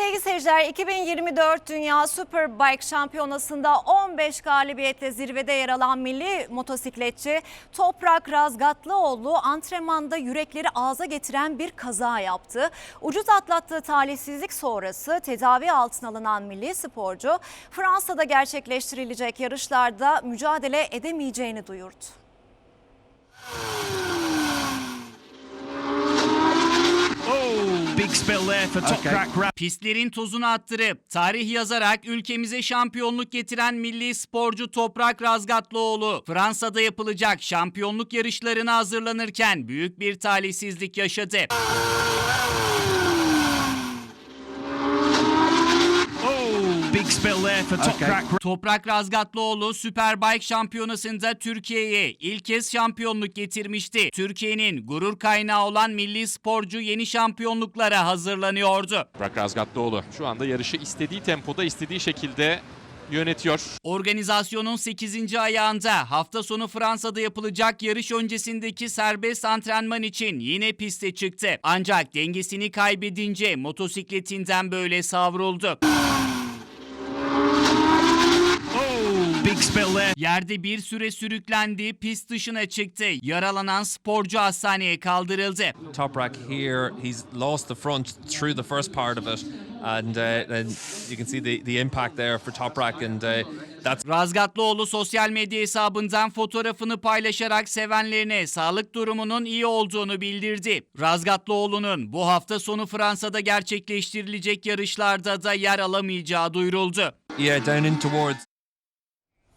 Sevgili seyirciler 2024 Dünya Superbike Şampiyonası'nda 15 galibiyetle zirvede yer alan milli motosikletçi Toprak Razgatlıoğlu antrenmanda yürekleri ağza getiren bir kaza yaptı. Ucuz atlattığı talihsizlik sonrası tedavi altına alınan milli sporcu Fransa'da gerçekleştirilecek yarışlarda mücadele edemeyeceğini duyurdu. Pistlerin tozunu attırıp tarih yazarak ülkemize şampiyonluk getiren milli sporcu Toprak Razgatlıoğlu Fransa'da yapılacak şampiyonluk yarışlarına hazırlanırken büyük bir talihsizlik yaşadı. Okay. Toprak Razgatlıoğlu Superbike şampiyonasında Türkiye'ye ilk kez şampiyonluk getirmişti. Türkiye'nin gurur kaynağı olan milli sporcu yeni şampiyonluklara hazırlanıyordu. Burak Razgatlıoğlu şu anda yarışı istediği tempoda, istediği şekilde yönetiyor. Organizasyonun 8. ayağında hafta sonu Fransa'da yapılacak yarış öncesindeki serbest antrenman için yine piste çıktı. Ancak dengesini kaybedince motosikletinden böyle savruldu. Yerde bir süre sürüklendi, pist dışına çıktı. Yaralanan sporcu hastaneye kaldırıldı. Toprak here, he's lost the front through the first part of it, and uh, and you can see the, the impact there for Toprak, and uh, that's Razgatlıoğlu sosyal medya hesabından fotoğrafını paylaşarak sevenlerine sağlık durumunun iyi olduğunu bildirdi. Razgatlıoğlu'nun bu hafta sonu Fransa'da gerçekleştirilecek yarışlarda da yer alamayacağı duyuruldu. yeah down in towards